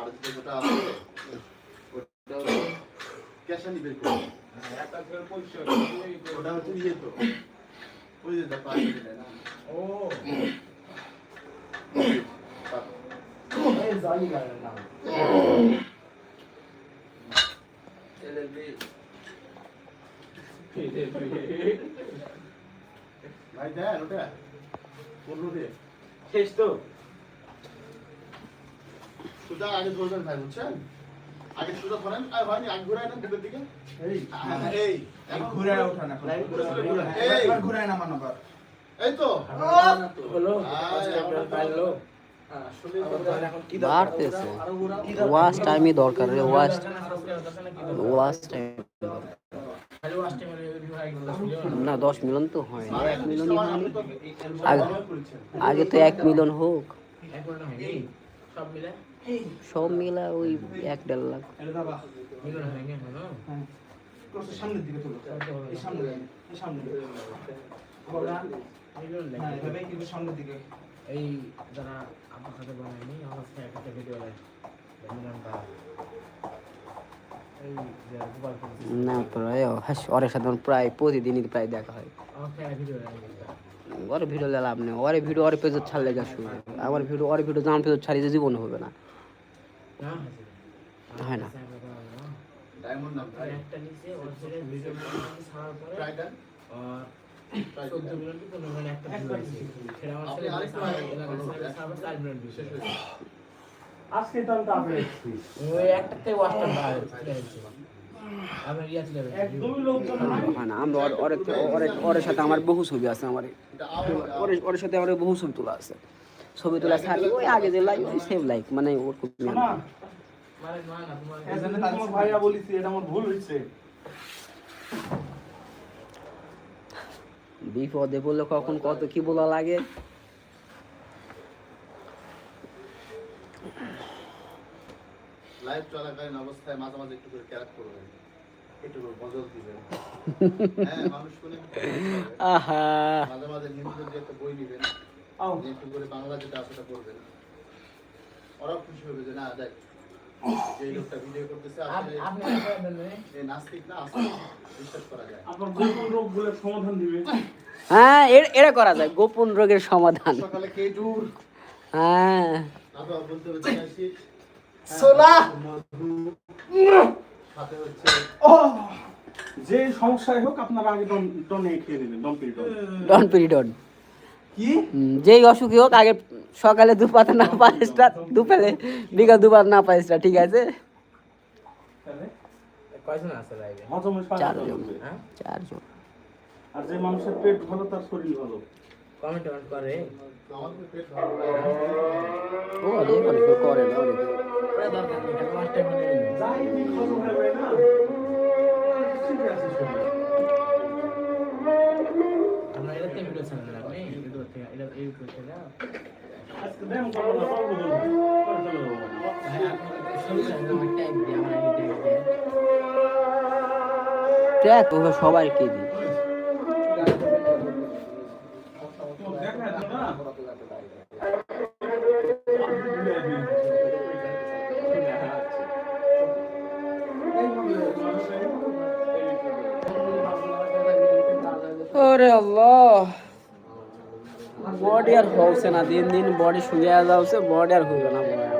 আর যেটা আছে ওটা ক্যাশানি বের করে। একটা ছেলে পরিষ্কার ওটা হচ্ছে ইয়ে তো। ওই যে দেয় না? ও। ভাই দেন ওটা। পনেরো দে। শেষ তো? সুদা আগে ধরবেন ভাই বুঝছেন? আগে সুদা ধরেন আর ভাই আগে ঘুরায় না বুকের দিকে। এই এই এই। ঘুরায় ওঠা না এই। একবার ঘুরায় নামান আবার। এই তো। হলো। আমরা পারল বাড়তেছে। ওয়াশ টাইমই দরকার রে ওয়াশ ওয়াশ টাইম না দশ মিলন তো হয় না। এক মিলনই হয়নি আগে আগে তো এক মিলন হোক। সব মিলে? সব মিলা ওই এক দেড় লাখ। হ্যাঁ ক্রসের সামনের দিকে তোলো এই সামনে এই সামনে হ্যাঁ সামনের দিকে। এই যারা আমার সাথে বানায়নি আমার সাথে ভিডিও মিলনটা। এই যে গোপাল না প্রায় হাস ওরের সাথে প্রায় প্রতিদিনই প্রায় দেখা হয়। ভিডিও ওর ভিডিও লাভ নেই। ওর ভিডিও ওর পেজে ছাড়লে যা শুরু আমার ভিডিও ওর ভিডিও আমার পেজে ছাড়িয়ে জীবন হবে না। হয় না। আজকে তো আমি ওই একটাতে ওয়াশটা আমরা সাথে আমার বহু ছবি আছে আমার ওর সাথে আমার বহু ছবি তোলা আছে। ছবি তোলা ছাড়ি ওই আগে যে লাইক ওই সেম লাইক মানে ওর খুব ভাইয়া বলিছি এটা আমার ভুল হয়েছে। বিপদে বললে কখন কত কি বলা লাগে? লাইভ চলাকালীন অবস্থায় মাঝে মাঝে একটু করে ক্যারাক করবেন আহা। মাঝে মাঝে হিন্দুদের যে একটা বই নিবেন একটু করে বাংলা যেটা আছে সেটা পড়বেন। খুশি হবে যে না দেখ এই লোকটা ভিডিও করতেছে আপনি আপনি এই নাস্তিক না আসলে বিশ্বাস করা যায় আপনার গোপন রোগগুলোর সমাধান দিবে। হ্যাঁ এর- এটা করা যায় গোপন রোগের সমাধান। সকালে হ্যাঁ। আবার বলতে হবে সোলা সাথে হচ্ছে। ও যে সমস্যাই হোক আপনারা আগে ডন ডনে খেয়ে নেবেন ডন পিরি ডন ডন পিরিডন কি? যেই অসুখী হোক আগে সকালে দুপাতে না পায়েসটা দুপালে বিকাল দুবার না পায়েসটা ঠিক আছে? চারজন। হ্যাঁ? চারজন। আর যে মানুষের পেট ভালো তার শরীর ভালো। কমেন্ট করে। ও করে না অনেকে। পুরো দরকার নেই এটা লাস্ট টাইম যাই দিক হজম হবে না ঠিক আছে শরীর। আমরা এটাতে ভিডিও ছাড়া না আপনি ভিডিও থেকে এটা এই করতে না আজকে ব্যায়াম করব না সব বলব করে চলে যাব ভাই আপনি সলিউশন আমার ট্যাগ দিয়ে আমার আইডি ট্যাগ দিয়ে দেখ ওকে সবাইকে দিই তো না আল্লাহ। বডি আর হচ্ছে না দিন দিন বডি শুয়ে যাচ্ছে বডি আর হইবে না আমার।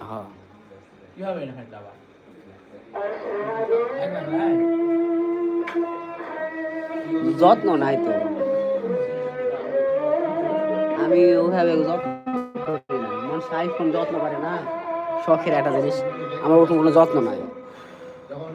হ্যাঁ। কীভাবে এটা কাটলো আবার যত্ন নাই তো। আমি ওভাবে যত্ন করি না। মানুষ আইফোন যত্ন করে না শখের একটা জিনিস। আমার ওরকম কোনো যত্ন নাই। যখন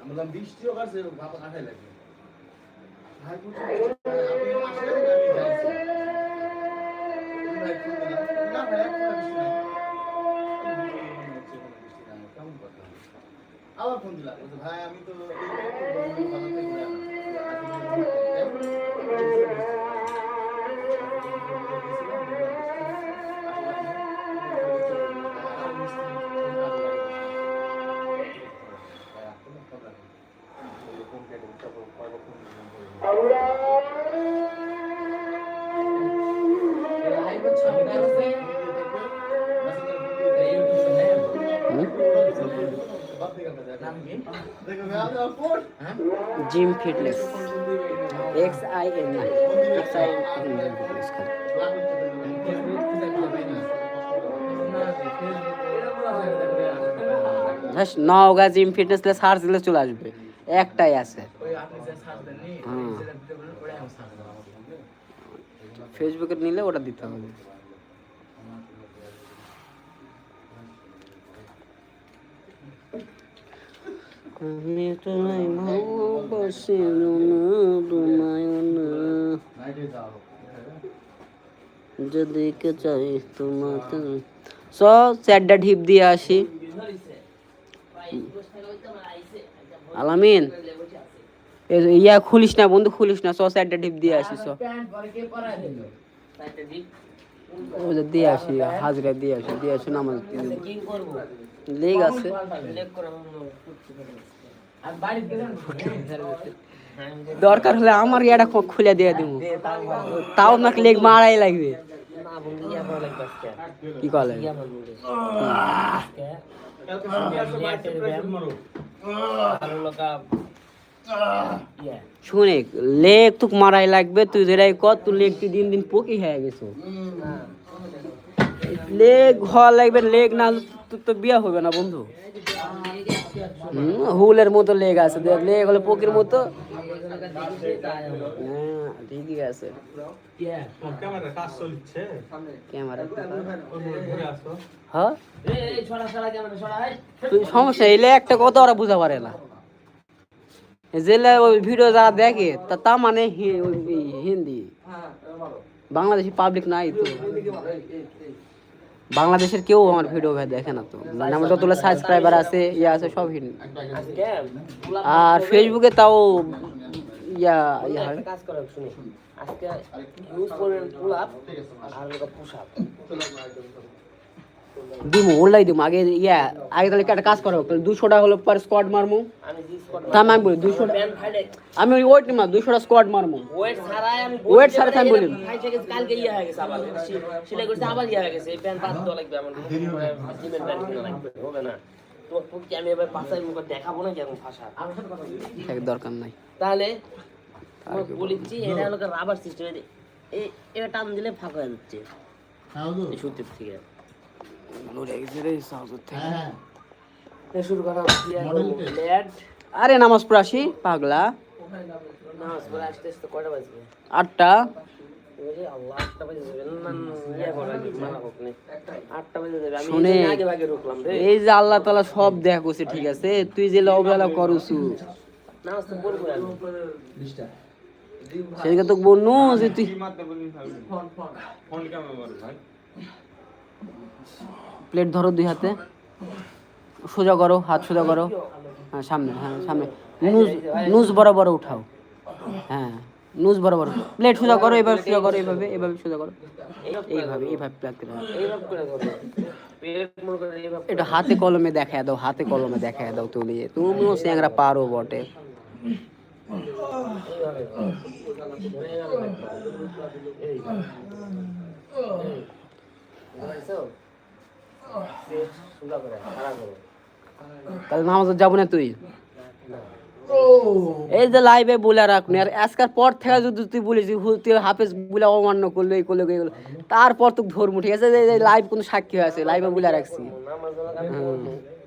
আমি বললাম বৃষ্টিও কাটছে ভাত কাটাই লাগবে। ভাই আপনি আসেন আমি যাইছি না ভাই ফোন দিলাম। ভাই আমি তো gym fitness, X I N I, X I just Naogaon gym fitness search দিলে চলে আসবে। একটাই আছে। ওই আপনি যে সার্চ দেননি হুম। সেটা দিতে বললেন ওটাই আমি সার্চ দেবো ফেসবুকে নিলে ওটা দিতে হবে। আমি তোমায় না তোমায় না চাই ঢিপ দিয়ে আসি। আলামিন ইয়া খুলিস না বন্ধু, খুলিস না। স চ্যাডটা ঢিপ দিয়ে আসি, স। প্যান্ট পরে কে পরায় দিল ওই যে দিয়ে আসি হাজরা দিয়ে আসি দিয়ে আসি নামাজ দিয়ে দেবো। কি করব লেগ আছে লেগ করে আর বাড়িতে গেলাম দরকার হলে আমার ইয়াটা খো- খুলে দিয়ে দেবো তাও আমাকে লেগ মারাই লাগবে না বন্ধু ইয়া করা লাগবে আজকে কি কলে ইয়া বন্ধু আজকে নেটের ব্যায়াম ভালো লগা ইয়া শুনে লেগ তুক মারাই লাগবে তুই যেটাই কর তুই লেগ তুই দিন দিন পকি হয়ে গেছো। লেগ হওয়া লাগবে লেগ না হলে তোর তো বিয়া হবে না বন্ধু। হুম, হুলের মতো লেগ আছে দেখ লেগ হলে পকির মতো। হ্যাঁ ঠিকই আছে। হ্যাঁ? এই এই ছড়া ছড়া কেমন ছড়া তুই সমস্যা এলে একটা কথা ওরা বুঝা পারে না। জেলে ওই ভিডিও যারা দেখে তা তা মানে হিন্দি। বাংলাদেশি পাবলিক নাই তো। বাংলাদেশের কেউ আমার ভিডিও ভাই দেখে না তো। মানে আমার যতগুলো সাবস্ক্রাইবার আছে ইয়া আছে সব হিন্দি। আর ফেসবুকে তাও ইয়া ইয়া হয়। কাজ করো শুনি আজকে ইউজ করবেন পুল আপ আর পুশ আপ দিমু ওলাই দিমু। আগে ইয়া আগে তাহলে একটা কাজ করো দুশো টাকা হলো পার স্কোয়াড মারমু। আমি তা আমি বলি দুশো আমি ওই ওয়েট নিমা দুশোটা স্কোয়াড মারমু। ওয়েট ছাড়াই আমি বলি। হয়ে হয়ে দরকার নাই। তাহলে বলেছি এটা হলো রাবার সিস্টেম এটা টান দিলে ফাঁকা হয়ে যাচ্ছে। এই সূত্রের থেকে। হ্যাঁ। এই শুরু করা আরে নামাজ পাগলা পড়ে কয়টা বাজবে আটটা। শুনে। এই যে আল্লাহ তালা সব দেখছে ঠিক আছে? তুই যে অবহেলা করছু সেদিকে তো বলনু যে তুই প্লেট ধরো দুই হাতে। সোজা করো, হাত সোজা করো। হ্যাঁ সামনে হ্যাঁ সামনে। নুজ নুজ বরাবর উঠাও। হ্যাঁ নুজ বরাবর প্লেট সোজা করো এভাবে সোজা করো, এইভাবে এভাবে সোজা করো। এইভাবে এইভাবে প্লেট করে। এটা হাতে কলমে দেখায় দাও, হাতে কলমে দেখায় দাও তুমি তুমিও স্যাংরা পারো বটে। তাহলে নামাজ যাব না তুই? এই যে লাইভে বলে রাখনি আর আজকের পর থেকে যদি তুই বলিস যে তুই হাফেজ বলে অমান্য করল এই করল এই করল তারপর তুই ধর্ম ঠিক আছে? লাইভ কোনো সাক্ষী আছে লাইভে বলে রাখছি।